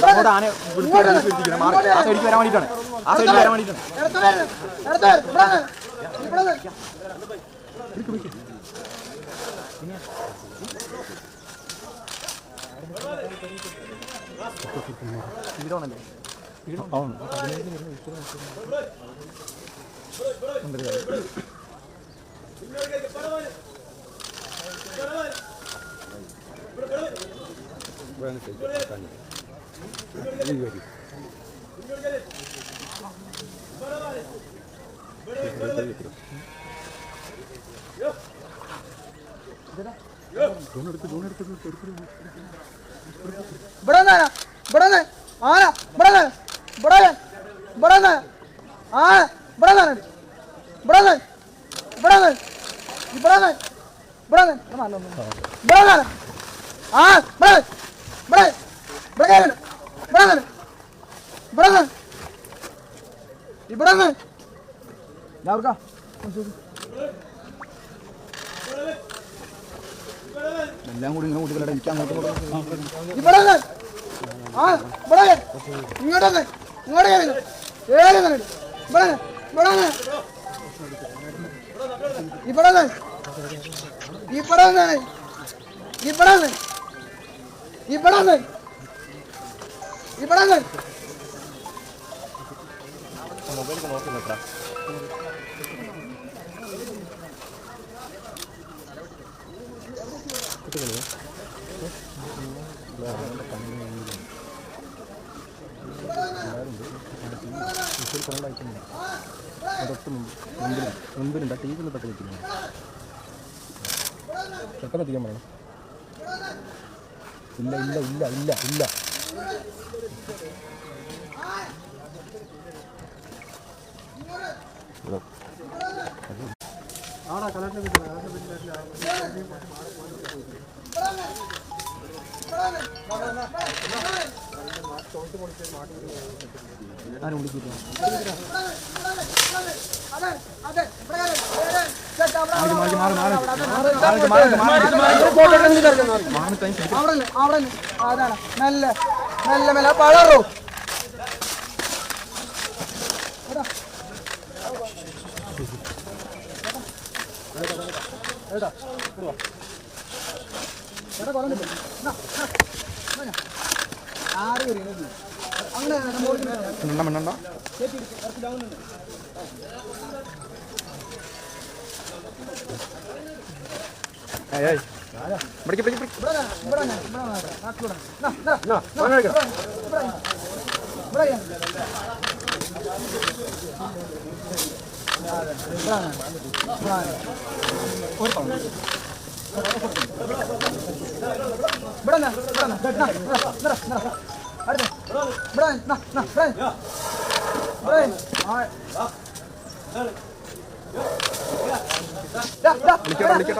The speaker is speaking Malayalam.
ആ സൈഡിലേക്ക് വരാൻ വേണ്ടിയിട്ടാണ് ആ സൈഡിൽ വരാൻ വേണ്ടിയിട്ടാണ്. ആന. ആ സൈഡിലേക്ക് വരാൻ വേണ്ടിയിട്ടാണ്. ആ സൈഡിൽ വരാൻ വേണ്ടിയിട്ടാണ് ഇവിടെ നിന്ന് ഇവിടെ ആന ഇവിടെ നിന്ന് ഇവിടെ ഇവിടെ നിന്ന് ആന ഇവിടെ നിന്ന് ഇവിടെ നിന്ന് ഇവിടെ നിന്ന് ഇവിടെ നിന്ന് ഇവിടെ നിന്ന് ഇവിടെ നിന്ന് ആ ഇവിടെ ഇവിടെ ഇവിടെ ഇവിടെ ഇവിടെ ഇവിടെ നിന്ന് എല്ലാം കൂടി ഇങ്ങനെ കൂട്ടിക്കളയാം എനിക്ക് അങ്ങോട്ട് ഇവിടെ ആ ഇവിടെ. ഇങ്ങോട്ട് ഇങ്ങോട്ട് കയറി ഇവിടെ ഇവിടെ ഇവിടെ ഇവിടെ ഇവിടെ നിന്ന് ഇവിടെ നിന്ന് ഇവിടെ നിന്ന് ഇവിടെ നിന്ന് മുൻപിലുണ്ട് ടി വിയിൽ തൊട്ട് നിൽക്കുന്നു പെട്ടെന്ന് എത്തിക്കാൻ പറയണം ഇല്ല ഇല്ല ഇല്ല ഇല്ല ഇല്ല അതെ അതെ ഇവിടെ കയറി. കയറി. ചേട്ടാ, അവിടെ, മാറി, മെല്ലെ മെല്ലെ പഴറോ അങ്ങനെ മിണ്ടണ്ട, മിണ്ടണ്ട. ഏയ്, ഏയ്. പിടിക്ക്, പിടിക്ക്, പിടിക്ക്. വിളിക്കട്ടെ, വിളിക്കട്ടെ.